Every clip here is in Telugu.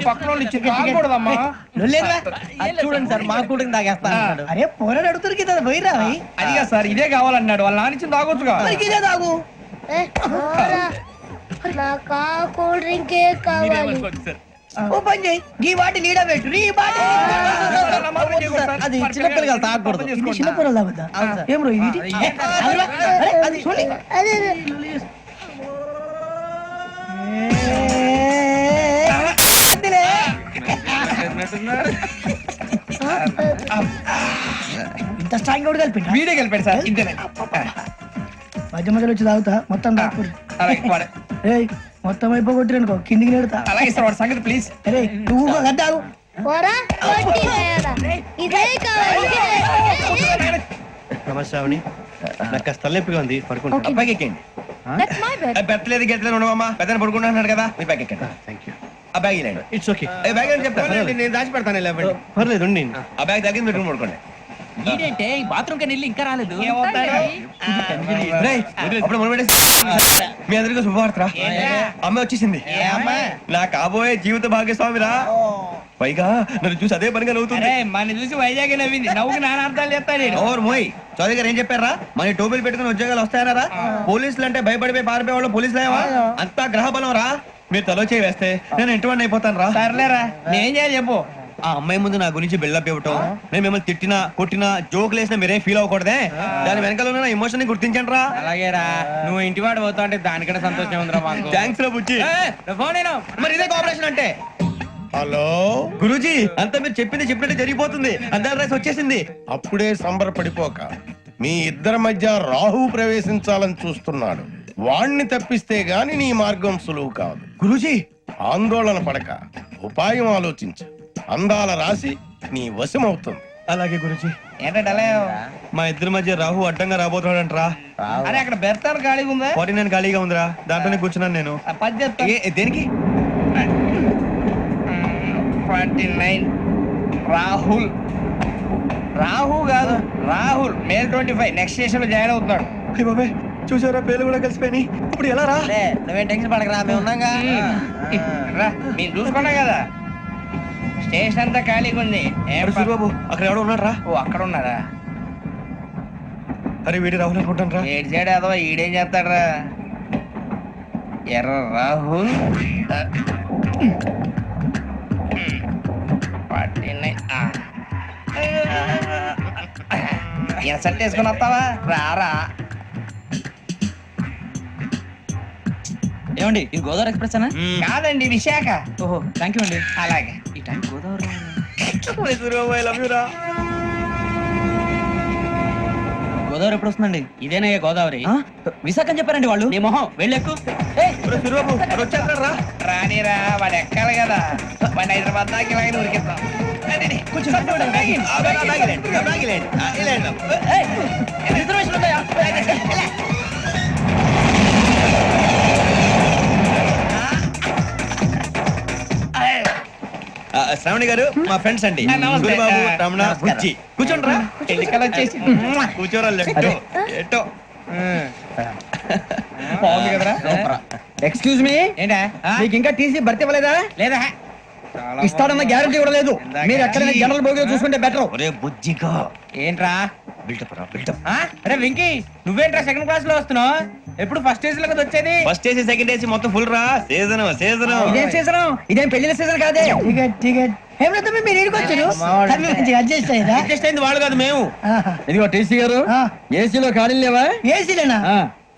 పక్కన చూడండి సార్ మా కూడా తాగేస్తా అన్నాడు. అరే పోరాడు అడుగుతారు కదా పోయిరా. అదిగా సార్ ఇదే కావాలన్నాడు వాళ్ళ నాన్న ఇచ్చింది తాగొచ్చుగా ఇదే తాగు. నాకు కూల్ డ్రింకే కావాలి ఓ పని చేయి ఈ వాటి లీడ పెట్టు అది చిన్నపిల్లలు తాగకూడదు ఇది చిన్న పొరలు తాగుతా ఏం రో ఇది అదిరా, అరే, అది చూడండి ఇంత స్ట్రాంగ్ కూడా కలిపి వీడే సార్ ఇంతేనే మధ్య మధ్యలో వచ్చి తాగుతా మొత్తం తాగుతుంది అలాగే వాడు- ఏయ్ మొత్తం అయిపోగొట్టిరనుకో కిందికి నేడుతా. అలాగే సార్ వాడి సంగతి ప్లీజ్ అరే నువ్వు శ్రావణి. నాకు కాస్త తలెప్పిగా ఉంది పడుకుంటా పైకి ఎక్కండి. పెట్టలేదు గెట్టలేదు ఉండవమ్మా. పెద్దని పడుకుంటున్నాడు కదా మీ బ్యాగ్ ఎక్కండి. థ్యాంక్ యూ ఆ బ్యాగ్ ఇలాండి ఇట్స్ ఓకే ఏ బ్యాగ్ అని చెప్తాను నేను దాచి పెడతాను లేవండి. పర్లేదు ఉండి ఆ బ్యాగ్ తగ్గింది మీరు రూమ్ పడుకోండి ఏంటంటే బాత్రూమ్ కని వెళ్ళి ఇంకా రాలేదు. రేయ్, అప్పుడు మీ అందరికీ శుభవార్తరా అమ్మ వచ్చేసింది. నా కాబోయే జీవిత భాగ్యస్వామిరా. పైగా నన్ను చూసి అదే పనిగా నవ్వుతుంది. మన చూసి వైజాగ్ నవ్వింది. నవ్వుకి నాన్న అర్థాలు చెప్తాడు ఓర్ మోయ్ చౌదరి గారు ఏం చెప్పారా? మన టోబీలు పెట్టుకుని ఉద్యోగాలు వస్తాయనరా పోలీసులు అంటే భయపడిపోయి పారిపోయే వాళ్ళు పోలీసులు అంతా గ్రహ బలం రా మీరు తలో చేయి వేస్తే నేను ఇంటివాడిని అయిపోతాను రా సర్లేరా నేం చేయాలి చెప్పు. ఆ అమ్మాయి ముందు నా గురించి బిల్డప్ ఇవ్వటం నేను మిమ్మల్ని తిట్టినా కొట్టినా జోకులు వేసినా మీరేం ఫీల్ అవ్వకూడదే. దాని వెనకాల ఉన్న ఎమోషన్ని గుర్తించండి రా అలాగేరా. నువ్వు ఇంటి వాడు పోతా అంటే దానికంటే సంతోషం ఉందిరా మాకు. థ్యాంక్స్ రా బుజ్జి. ఫోన్ నేను మరి ఇదే కోఆపరేషన్ అంటే? హలో? గురూజీ అంతా మీరు చెప్పింది చెప్పినట్టు జరిగిపోతుంది. అందాల రైస్ వచ్చేసింది. అప్పుడే సంబరపడిపోక మీ ఇద్దరి మధ్య రాహు ప్రవేశించాలని చూస్తున్నాడు. వాణ్ణి తప్పిస్తే గాని నీ మార్గం సులువు కాదు. గురూజీ! ఆందోళన పడక ఉపాయం ఆలోచించు. అందాల రాశి నీ వశమవుతుంది. అలాగే గురూజీ. మా ఇద్దరి మధ్య రాహు అడ్డంగా రాబోతున్నాడంట్రా. అరే అక్కడ బెర్తాను ఖాళీగా ఉందా? ఫార్టీ నైన్ ఖాళీగా ఉందిరా. దాంట్లోనే కూర్చున్నాను నేను. దేనికి? Forty nine Rahul. రాహు కాదు Rahul. May twenty five. Next స్టేషన్లో జాయిన్ అవుతున్నాడు. బాబాయ్. చూసారా? పేర్లు కూడా కలిసిపోయినాయి. ఇప్పుడు ఎలా రా? లే, నువ్వేం టెన్షన్ పడకరా మేము ఉన్నాగా. రా మీరు చూసుకున్నా కదా. స్టేషన్ అంతా ఖాళీగా ఉంది. సూరిబాబు అక్కడ ఎవడో ఉన్నాడు రా ఓ అక్కడ ఉన్నారా అరే వీడి రాహుల్ అనుకుంటాను రా ఏడు సైడ్ అదో ఈడేం చేస్తాడరా? ఎర్ర రాహుల్. ఇన్సర్ట్ వేసుకుని వస్తావా? రారా. ఏమండి ఇది గోదావరి ఎక్స్ప్రెస్ అనా కాదండి విశాఖ ఓహో థ్యాంక్ యూ అండి అలాగే ఈ టైం గోదావరి గోదావరి ఎప్పుడు వస్తుందండి ఇదేనయ్య గోదావరి విశాఖ అని చెప్పారండి వాళ్ళు నీ మొహం వెళ్ళెక్కు రానిరా వాడు ఎక్కాలి కదా వాడిని హైదరాబాద్ దాకా ఇలాగే ఉరికిద్దాం కొంచెం శ్రావణి గారు మా ఫ్రెండ్స్ అండి. ఆ, రమణ బుజ్జి. కూర్చోండి. రా ఎన్నికలు వచ్చేసి కూర్చోరా లెట్టో ఎట్టో. బాగుంది కదరా? ఎక్స్క్యూజ్ మీ ఏంటా? మీకు ఇంకా టీసీ భర్తీ ఇవ్వలేదా? లేదా? ఇస్తాడన్న గ్యారంటీ కూడా లేదు మీరు ఎక్కడైనా జనరల్ బోగిలో చూసుకుంటే బెటర్ ఒరే బుజ్జిగా. ఏంట్రా? బిల్డప్ రా బిల్డప్? అరే వెంకీ నువ్వేంట్రా సెకండ్ క్లాస్లో వస్తున్నావు? ఎప్పుడు ఫస్ట్ ఏజ్లో వచ్చేది? ఫస్ట్ ఏసీ సెకండ్ ఏసీ మొత్తం ఫుల్ రా. సీజన్ సీజన్ ఇదేం సీజన్ ఇదేం పెళ్ళిన సీజన్ కాదే? టికెట్ టికెట్ మీరు ఇడికి వచ్చారు. అడ్జస్ట్ అడ్జస్ట్ అయింది వాళ్ళు కాదు మేము. ఇదిగో టీసీ గారు ఏసీలో ఖాళీలు లేవా? ఏసీలేనా?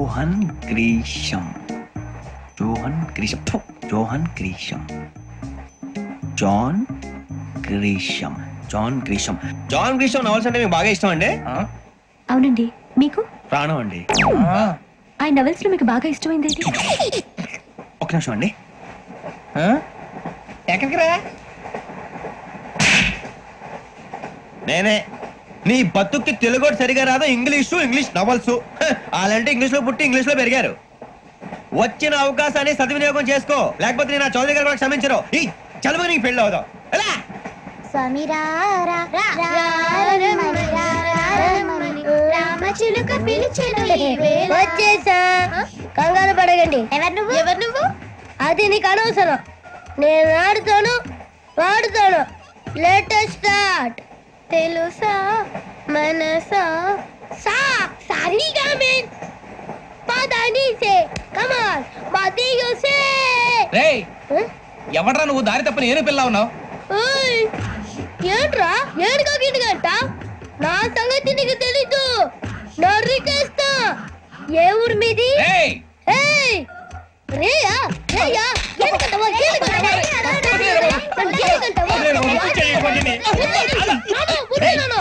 Johan Grisham. John Grisham John Grisham. John Grisham. John Grisham. John Grisham novels అంటే మీకు బాగా ఇష్టం అండి అవునండి. మీకు? ప్రాణం అండి. ఆయన నవెల్స్లో మీకు బాగా ఇష్టమైంది? ఒక నిమిషం అండి. ఎక్కడికి రా? నేనే. నీ బతుక్కి తెలుగు సరిగా రాదు ఇంగ్లీషు ఇంగ్లీష్ నవల్స్ అలాంటి ఇంగ్లీష్లో పుట్టి ఇంగ్లీష్లో పెరిగారు వచ్చిన అవకాశాన్ని సద్వినియోగం చేసుకో లేకపోతే నేను చౌదరి గారు కూడా క్షమించరు ఈ చదువు నీకు పెళ్ళి అవుదాం వచ్చేసా కంగారు పడగండి ఎవరు నువ్వు ఎవరు నువ్వు అది నీకు అనవసరం నేను ఆడుతాను వాడుతాను లేటెస్ట్ స్టార్ట్ తెలుసా మనసా సా సారీగా మెన్ పదని సే కమాన్ మదియు సే రేయ్ ఎవడ్రా నువ్వు దారి తప్ప నేను పిల్ల ఉన్నావు? ఓయ్ ఏంట్రా? ఏడుగా గిడుగంట నా సంగతి నీకు తెలీదు. నరికేస్తా ఏ ఊరు మీది? ఏయ్ రేయా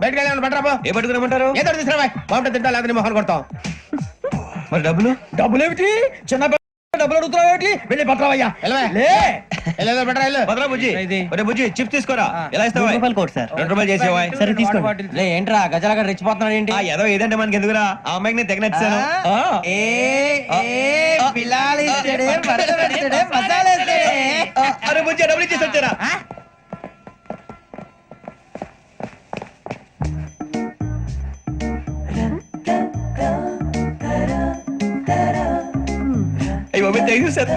బయటకు వెళ్ళాను బట్రాబో ఏ పట్టుకురమ్మంటారు ఏదో తీసుకురా బాగుంటుంది తింటా లేదా నీ మొహాన్ని కొడతాం. మరి డబ్బులు? డబ్బులు ఏమిటి చిన్న డబ్బులు అడుగుతున్నావు ఏమిటి? వెళ్ళి పట్టరావయ్యా భద్రా బుజ్జి. ఒరే బుజ్జి చిప్స్ తీసుకోరా. ఎలా ఇస్తావా రూపాయలు కోట్ సార్. రెండు రూపాయలు చేసేవా సరే తీసుకోండి. లే ఏంట్రా గజాల గారు రెచ్చిపోతున్నాడు ఏంటి? ఆ ఏదో ఏదంటే మనకి ఎందుకురా? ఆ అమ్మాయికి నేను తెగ నచ్చాను అరే బుజ్జి డబ్బులు ఇచ్చేసి వచ్చారా? థ్యాంక్ యూ సార్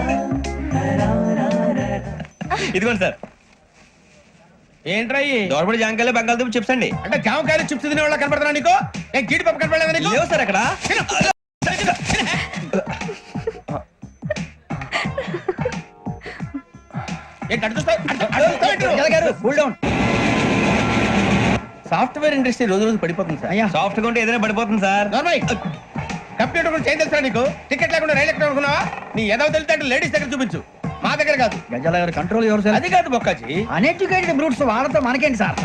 ఇదిగోండి సార్. ఏంట్రా ఇయి? దోరబడి జాంకాయలు బంగాళదుంప చిప్స్ అండి. అంటే జామకాయలు చిప్స్ తినే వాళ్ళ కనపడుతున్నా నీకు? నేను గీడి పప్పు కనపడలేదా నీకు? లేవు సార్ అక్కడ. సాఫ్ట్వేర్ ఇండస్ట్రీ రోజు రోజు పడిపోతుంది సార్. అయ్యా. సాఫ్ట్గా ఉంటే ఏదైనా పడిపోతుంది సార్. కంప్యూటర్ గురించి ఏం తెలుసా నీకు? టికెట్ లేకుండా రైలు ఎక్కడ అనుకున్నావా? నీ ఏదో తెలితే లేడీస్ దగ్గర చూపించు. మా దగ్గర కాదు. గజాల గారు కంట్రోల్ ఎవరు సార్ అది కాదు బొక్కాజీ. అన్ఎడ్యుకేటెడ్ బ్రూట్స్ వాళ్ళతో మనకేంటి సార్?